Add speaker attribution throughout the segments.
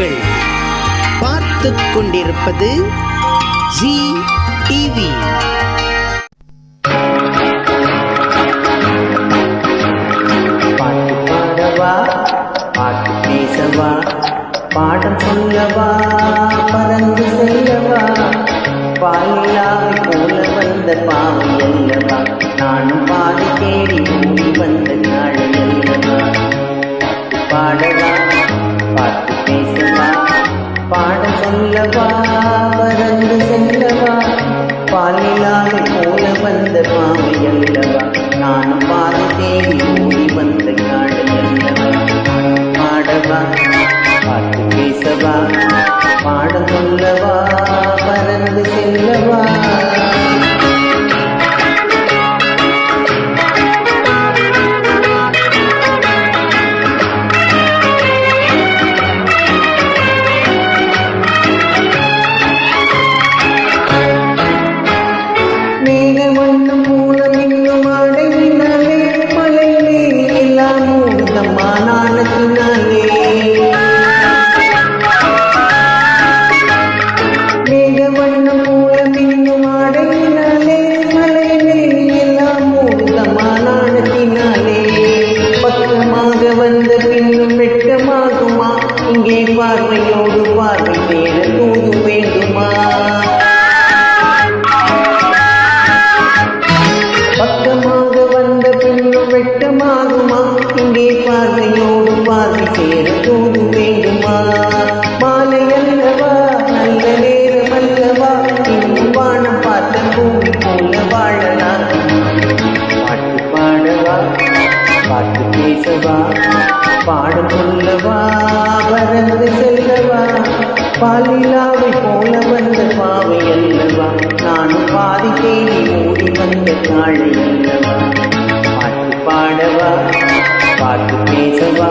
Speaker 1: நீங்கள் பார்த்து கொண்டிருப்பது ஜி டிவி.
Speaker 2: பாட்டு பாடவா? பாட்டு பேசவா? பாடம் சொல்லவா? பறந்து செல்லவா? பாயிலாவை போல வந்த பாவை அல்லவா நானும் பாதிக்கே பாட சொல்லவா பறந்து செல்லவா? பாலிலாவை போல வந்த பாவை அல்லவா? நானும் பாதி தேடி ஓடி வந்த காடு அல்லவா? பாடவா பாட்டு பேசவா? பாட சொல்லவா பறந்து செல்லவா? பார்வையோடு பார்வை சேர தூது வேண்டுமா? பக்கமாக வந்த பின்னும் வெட்டமாகுமா? இங்கே பார்வையோடு பார்வை சேர தூது வேண்டுமா? மாலை அல்லவா? நல்ல நேரம் அல்லவா? இன்னும் வானம் பார்த்த பூமி போல வாழலா? பாட்டு பாடவா? பாட்டு பேசவா? பாடம் சொல்லவா? பறந்து பாலிலாவை போல வந்த பாவை அல்லவா? நானும் பாதி தேடி ஓடி வந்த காளை அல்லவா? பாட்டு பாடவா? பாட்டு பேசவா?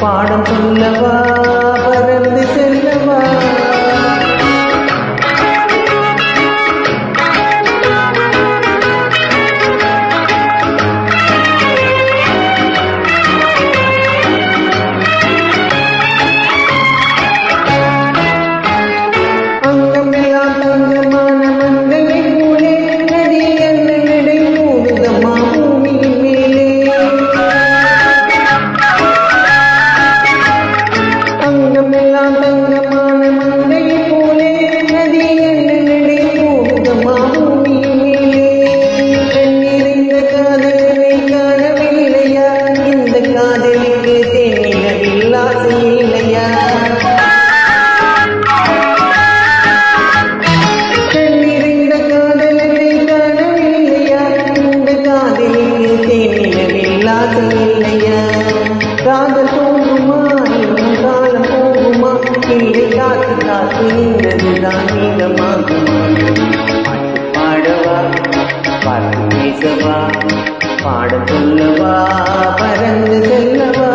Speaker 2: பாடம் சொல்லவா? பாட்டு பேசவா பாட சொல்லவா பறந்து செல்லவா.